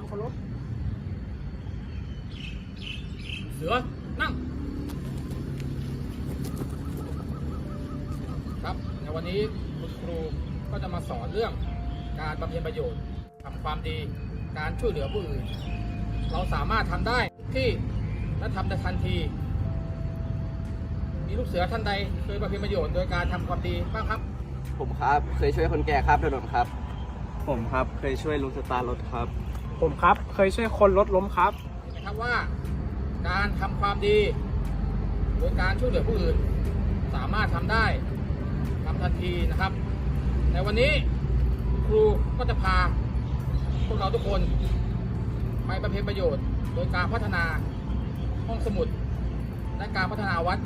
เสือทำความเคารพเสือ นั่ง ครับ ในวันนี้คุณครูก็จะมาสอนเรื่องการบำเพ็ญประโยชน์ทำความดี การช่วยเหลือผู้อื่น เราสามารถทำได้ทุกที่และทำได้ทันที มีลูกเสือท่านใดเคยบำเพ็ญประโยชน์โดยการทำความดีบ้างครับ ผมครับ เคยช่วยคนแก่ครับถนนครับ ผมครับ เคยช่วยลุงสตาร์รถครับ ผมครับ เคยช่วยคนรถล้มครับนไหมครับว่า การทำความดี โดยการช่วยเหลือผู้อื่น สามารถทำได้ทำทันทีนะครับ ในวันนี้ครูก็จะพาพวกเราทุกคนไปบำเพ็ญประโยชน์ โดยการพัฒนาห้องสมุดและการพัฒนาวัด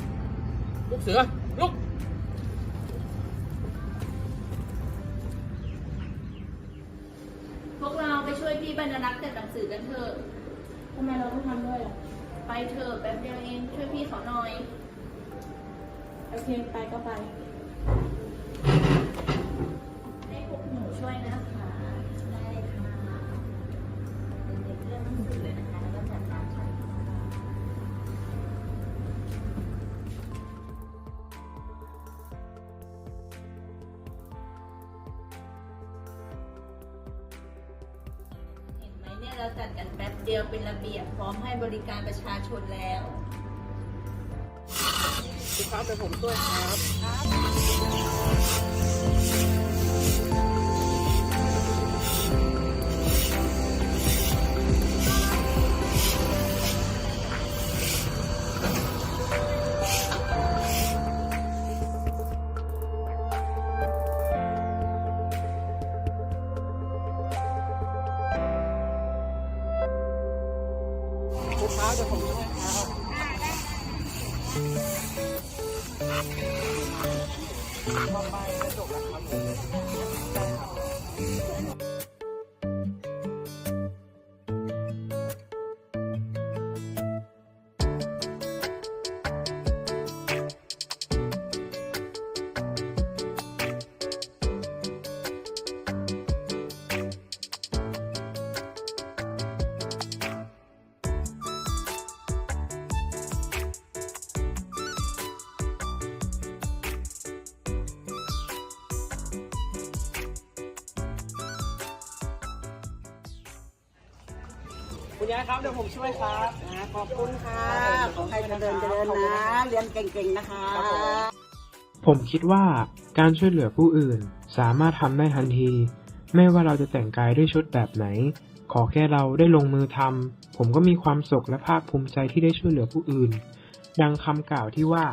ลูกเสือลุก ช่วยพี่บรรณรักษ์จัดหนังสือกันเถอะ ทำไมเราต้องทำด้วยอะไปเถอะแป๊บเดียวเองช่วยพี่เขาหน่อย โอเค ไปก็ไป เห็นไหมเราจัดกันแป๊บเดียวเป็นระเบียบพร้อมให้บริการประชาชนแล้วคุณครับเดี๋ยผมด้วยครับ คุณครับเดี๋ยวผมช่วครับ คุณยายครับเดี๋ยวผมช่วยครับขอบคุณค่ะขอให้เจริญเจริญนะเรียนเก่งๆนะคะผมคิดว่าการช่วยเหลือผู้อื่นสามารถทำได้ทันที ไม่ว่าเราจะแต่งกายด้วยชุดแบบไหน ขอแค่เราได้ลงมือทำผมก็มีความสุขและภาคภูมิใจที่ได้ช่วยเหลือผู้อื่น ดังคำกล่าวที่ว่า